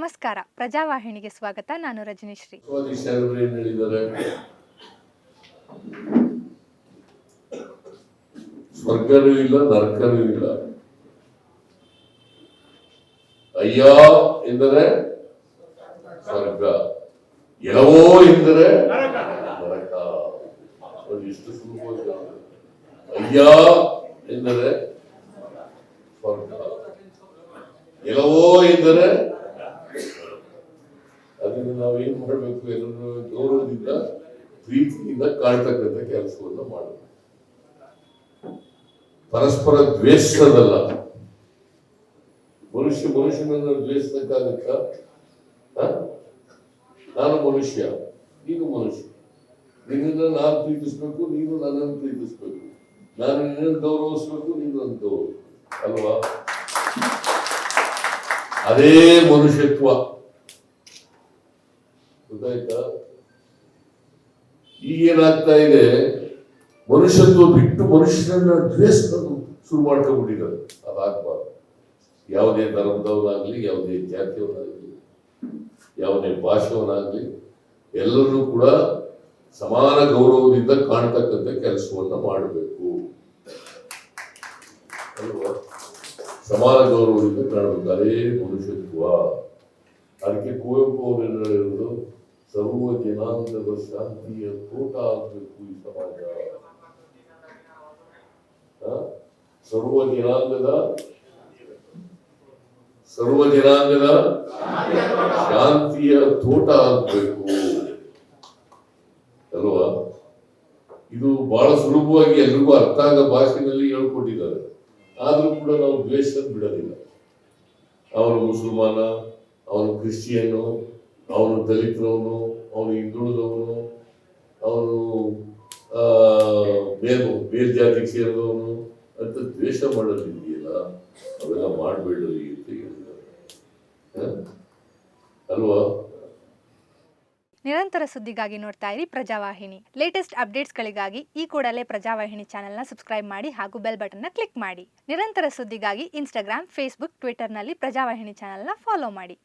ನಮಸ್ಕಾರ. ಪ್ರಜಾವಾಹಿನಿಗೆ ಸ್ವಾಗತ. ನಾನು ರಜನೀಶ್ರೀ. ಸ್ವರ್ಗನೂ ಇಲ್ಲ, ನರಕನೂ ಇಲ್ಲ. ಅಯ್ಯ ಎಂದರೆ ಸ್ವರ್ಗ. ಎಲ್ಲವೋ ಎಂದರೆ ನರಕ. ಎಷ್ಟು ಸುಲಭವಾಗಿ ಅಯ್ಯ ಎಂದರೆ ಸ್ವರ್ಗ. ಎಲ್ಲವೋ ಎಂದರೆ ಅದನ್ನು ನಾವೇನು ಮಾಡಬೇಕು ಎಲ್ಲರೂ ಗೌರವದಿಂದ, ಪ್ರೀತಿಯಿಂದ ಕಾಣ್ತಕ್ಕಂಥ ಕೆಲಸವನ್ನು ಮಾಡಬೇಕು ಪರಸ್ಪರ ದ್ವೇಷದಲ್ಲ. ಮನುಷ್ಯ ಮನುಷ್ಯನನ್ನು ದ್ವೇಷಕ್ಕಾಗತ್ತ ನಾನು ಮನುಷ್ಯ, ನೀನು ಮನುಷ್ಯ. ನಿನ್ನನ್ನು ನಾನು ಪ್ರೀತಿಸ್ಬೇಕು, ನೀನು ನನ್ನನ್ನು ಪ್ರೀತಿಸ್ಬೇಕು. ನಾನು ನಿನ್ನನ್ನು ಗೌರವಿಸ್ಬೇಕು, ನೀನು ನನ್ನ ಗೌರವ ಅಲ್ವಾ? ಅದೇ ಮನುಷ್ಯತ್ವ. ಗೊತ್ತಾಯ್ತಾ? ಈಗೇನಾಗ್ತಾ ಇದೆ? ಮನುಷ್ಯತ್ವ ಬಿಟ್ಟು ಮನುಷ್ಯನನ್ನ ದ್ವೇಷಿಸೋದು ಶುರು ಮಾಡ್ಕೊಂಡ್ಬಿಟ್ಟಿದ್ದಾರೆ. ಅದಾಗಬಾರ್ದು. ಯಾವುದೇ ಧರ್ಮದವನಾಗ್ಲಿ, ಯಾವುದೇ ಜಾತಿಯವನಾಗ್ಲಿ, ಯಾವುದೇ ಭಾಷೆಯವನಾಗ್ಲಿ, ಎಲ್ಲರೂ ಕೂಡ ಸಮಾನ ಗೌರವದಿಂದ ಕಾಣ್ತಕ್ಕಂಥ ಕೆಲಸವನ್ನ ಮಾಡಬೇಕು. ಸಮಾನ ಗೌರವದಿಂದ ಕಾಣಬೇಕು. ಅದೇ ಮನುಷ್ಯತ್ವ. ಅದಕ್ಕೆ ಕುವೆಂಪು ಅವರು ಏನು ಸರ್ವ ಜನಾಂಗದ ಶಾಂತಿಯ ತೋಟ ಆಗಬೇಕು ಈ ಸಮಾಜ? ಸರ್ವ ಜನಾಂಗದ ಸರ್ವ ಜನಾಂಗದ ಶಾಂತಿಯ ತೋಟ ಆಗಬೇಕು ಅಲ್ವಾ ಇದು ಬಹಳ ಸುಲಭವಾಗಿ ಎಲ್ರಿಗೂ ಅರ್ಥ ಆಗ ಭಾಷೆಯಲ್ಲಿ ಹೇಳ್ಕೊಟ್ಟಿದ್ದಾರೆ ಆದ್ರೂ ಕೂಡ ನಾವು ದ್ವೇಷ ಬಿಡೋದಿಲ್ಲ ಅವನು ಮುಸಲ್ಮಾನ ಅವನು ಕ್ರಿಶ್ಚಿಯನ್ನು ಅವನು ದಲಿತರವನು, ಅವನು ಹಿಂದುಳಿದವನು, ಅವನು ಬೇರೆ ಬೇರೆ ಜಾತಿಗೆ ಸೇರಿದವನು, ಅಂತ ದ್ವೇಷ ಮಾಡೋದಿದೆಯಲ್ಲ ಅವೆಲ್ಲ ಮಾಡಬೇಡ್ರಿ ಅಂತ ಹೇಳಿದ್ದಾರೆ. ಅಲ್ವಾ? ನಿರಂತರ ಸುದ್ದಿಗಾಗಿ ನೋಡ್ತಾ ಇರಿ ಪ್ರಜಾವಾಹಿನಿ. ಲೇಟೆಸ್ಟ್ ಅಪ್ಡೇಟ್ಸ್ಗಳಿಗಾಗಿ ಈ ಕೂಡಲೇ ಪ್ರಜಾವಾಹಿನಿ ಚಾನೆಲ್ನ ಸಬ್ಸ್ಕ್ರೈಬ್ ಮಾಡಿ ಹಾಗೂ ಬೆಲ್ ಬಟನ್ನ ಕ್ಲಿಕ್ ಮಾಡಿ. ನಿರಂತರ ಸುದ್ದಿಗಾಗಿ ಇನ್ಸ್ಟಾಗ್ರಾಮ್ ಫೇಸ್ಬುಕ್ ಟ್ವಿಟರ್ನಲ್ಲಿ ಪ್ರಜಾವಾಹಿನಿ ಚಾನೆಲ್ನ ಫಾಲೋ ಮಾಡಿ.